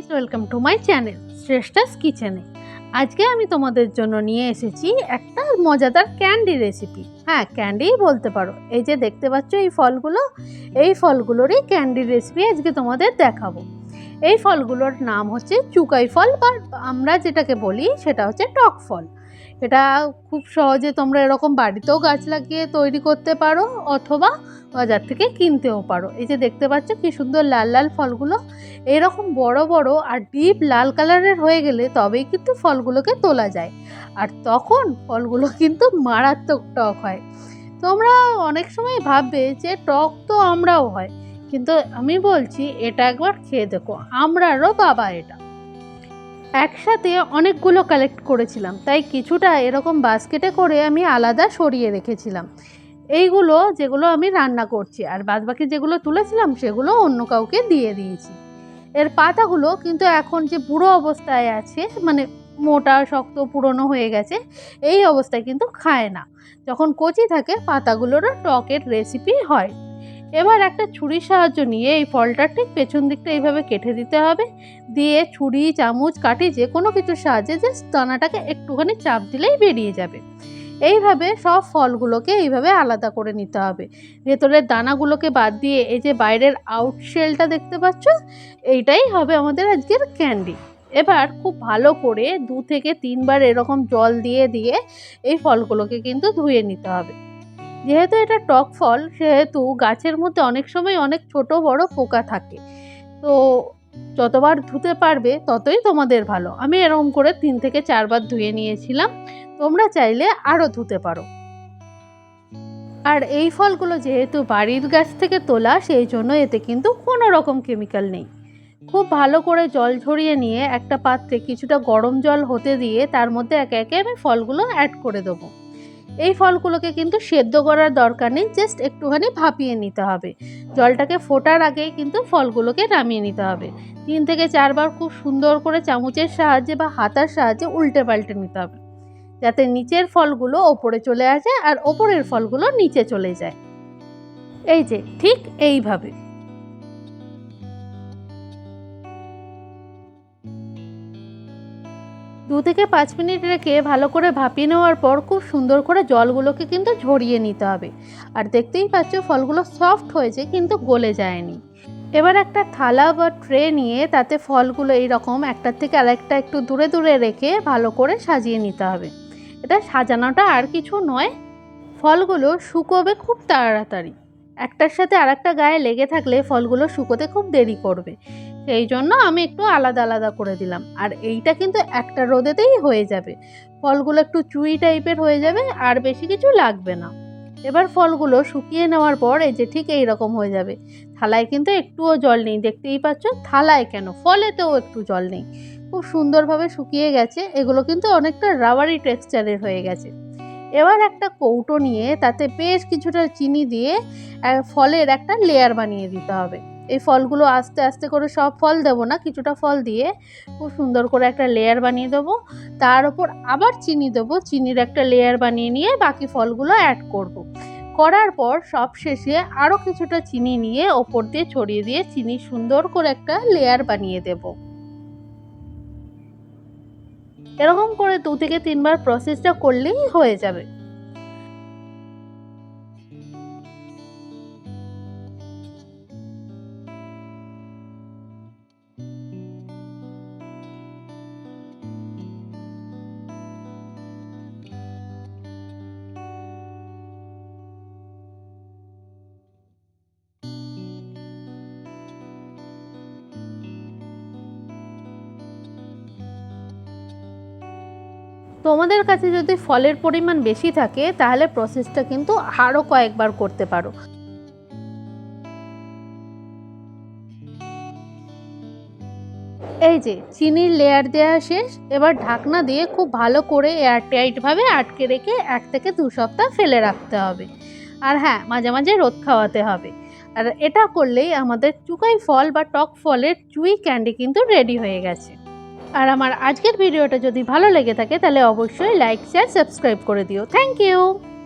Guys welcome to my channel Shreshtha's কিচেনে আজকে আমি তোমাদের জন্য নিয়ে এসেছি একটা মজাদার ক্যান্ডি রেসিপি হ্যাঁ ক্যান্ডিই বলতে পারো। এই যে দেখতে পাচ্ছ এই ফলগুলো, এই ফলগুলোরই ক্যান্ডি রেসিপি আজকে তোমাদের দেখাবো। এই ফলগুলোর নাম হচ্ছে চুকাই ফল বা আমরা যেটাকে বলি সেটা হচ্ছে টক ফল। এটা খুব সহজে তোমরা এরকম বাড়িতেও গাছ লাগিয়ে তৈরি করতে পারো অথবা বাজার থেকে কিনতেও পারো। এই যে দেখতে পাচ্ছ কি সুন্দর লাল লাল ফলগুলো। এরকম বড় বড় আর ডিপ লাল কালারের হয়ে গেলে তবেই কিন্তু ফলগুলোকে তোলা যায়। আর তখন ফলগুলো কিন্তু মারাত্মক টক হয়। তোমরা অনেক সময় ভাববে যে টক তো আমরাও হয়। কিন্তু আমি বলছি এটা একবার খেয়ে দেখো। আমরারও বাবা এটা। একসাথে অনেকগুলো কালেক্ট করেছিলাম, তাই কিছুটা এরকম বাস্কেটে করে আমি আলাদা সরিয়ে রেখেছিলাম। এইগুলো যেগুলো আমি রান্না করছি, আর বাদবাকি যেগুলো তুলেছিলাম, সেগুলো অন্য কাউকে দিয়ে দিয়েছি। এর পাতাগুলো কিন্তু এখন যে বুড়ো অবস্থায় আছে মানে মোটা, শক্ত, পুরনো হয়ে গেছে, এই অবস্থায় কিন্তু খায় না। যখন কচি থাকে পাতাগুলোরও টকের রেসিপি হয়। এবার একটা ছুরির সাহায্য নিয়ে এই ফলটার ঠিক পেছন দিকটা এইভাবে কেটে দিতে হবে। দিয়ে ছুরি, চামচ, কাঠি যে কোনো কিছুর সাহায্যে যে দানাটাকে একটুখানি চাপ দিলেই বেরিয়ে যাবে। এইভাবে সব ফলগুলোকে এইভাবে আলাদা করে নিতে হবে। ভেতরের দানাগুলোকে বাদ দিয়ে এই যে বাইরের আউটশেলটা দেখতে পাচ্ছ, এইটাই হবে আমাদের আজকের ক্যান্ডি এবার খুব ভালো করে দু থেকে তিনবার এরকম জল দিয়ে দিয়ে এই ফলগুলোকে কিন্তু ধুয়ে নিতে হবে। যেহেতু এটা টক ফল, সেহেতু গাছের মধ্যে অনেক সময় অনেক ছোট, বড় পোকা থাকে। তো যতবার ধুতে পারবে, ততই তোমাদের ভালো। আমি এরকম করে তিন থেকে চারবার ধুয়ে নিয়েছিলাম। তোমরা চাইলে আরও ধুতে পারো। আর এই ফলগুলো যেহেতু বাড়ির গাছ থেকে তোলা, সেই জন্য এতে কিন্তু কোনো রকম কেমিক্যাল নেই। খুব ভালো করে জল ঝরিয়ে নিয়ে একটা পাত্রে কিছুটা গরম জল হতে দিয়ে তার মধ্যে একে একে আমি ফলগুলো অ্যাড করে দেবো। এই ফলগুলোকে কিন্তু সেদ্ধ করার দরকার নেই জাস্ট একটুখানি ভাপিয়ে নিতে হবে। জলটাকে ফোটার আগেই কিন্তু ফলগুলোকে নামিয়ে নিতে হবে। তিন থেকে চারবার খুব সুন্দর করে চামচের সাহায্যে বা হাতার সাহায্যে উল্টে পাল্টে নিতে হবে, যাতে নিচের ফলগুলো ওপরে চলে আসে আর ওপরের ফলগুলো নিচে চলে যায়। এই যে, ঠিক এইভাবে। দু থেকে পাঁচ মিনিট রেখে ভালো করে ভাপিয়ে নেওয়ার পর খুব সুন্দর করে জলগুলোকে কিন্তু ঝরিয়ে নিতে হবে। আর দেখতেই পাচ্ছ ফলগুলো সফট হয়েছে, কিন্তু গলে যায়নি। এবার একটা থালা বা ট্রে নিয়ে তাতে ফলগুলো এইরকম একটার থেকে আরেকটা একটু দূরে দূরে রেখে ভালো করে সাজিয়ে নিতে হবে। এটা সাজানোটা আর কিছু নয়, ফলগুলো শুকোবে খুব তাড়াতাড়ি। একটার সাথে আরেকটা গায়ে লেগে থাকলে ফলগুলো শুকোতে খুব দেরি করবে। সেই জন্য আমি একটু আলাদা আলাদা করে দিলাম। আর এইটা কিন্তু একটা রোদেতেই হয়ে যাবে। ফলগুলো একটু চুই টাইপের হয়ে যাবে, আর বেশি কিছু লাগবে না। এবার ফলগুলো শুকিয়ে নেওয়ার পর এই যে ঠিক এই রকম হয়ে যাবে। থালায় কিন্তু একটুও জল নেই। দেখতেই পাচ্ছ, থালায় কেন? ফলেতেও একটু জল নেই। খুব সুন্দরভাবে শুকিয়ে গেছে। এগুলো কিন্তু অনেকটা রাবারি টেক্সচারের হয়ে গেছে। এবার একটা কৌটো নিয়ে তাতে বেশ কিছুটা চিনি দিয়ে ফলের একটা লেয়ার বানিয়ে দিতে হবে। এই ফলগুলো আস্তে আস্তে করে সব ফল দেবো না, কিছুটা ফল দিয়ে খুব সুন্দর করে একটা লেয়ার বানিয়ে দেবো। তার ওপর আবার চিনি দেবো, চিনির একটা লেয়ার বানিয়ে নিয়ে বাকি ফলগুলো অ্যাড করব। করার পর সব শেষে আরও কিছুটা চিনি নিয়ে ওপর দিয়ে ছড়িয়ে দিয়ে চিনি সুন্দর করে একটা লেয়ার বানিয়ে দেব। এরকম করে দু থেকে তিনবার প্রসেসটা করলেই হয়ে যাবে। তোমাদের কাছে যদি ফলের পরিমাণ বেশি থাকে, তাহলে প্রসেসটা কিন্তু আরও কয়েকবার করতে পারো। এই যে, চিনির লেয়ার দেওয়া শেষ, এবার ঢাকনা দিয়ে খুব ভালো করে এয়ারটাইটভাবে আটকে রেখে এক থেকে দু সপ্তাহ ফেলে রাখতে হবে। আর হ্যাঁ মাঝে মাঝে রোদ খাওয়াতে হবে। আর এটা করলেই আমাদের চুকাই ফল বা টক ফলের চুই ক্যান্ডি কিন্তু রেডি হয়ে গেছে। আর আমার আজকের ভিডিওটা যদি ভালো লেগে থাকে তাহলে অবশ্যই লাইক শেয়ার সাবস্ক্রাইব করে দিও। Thank you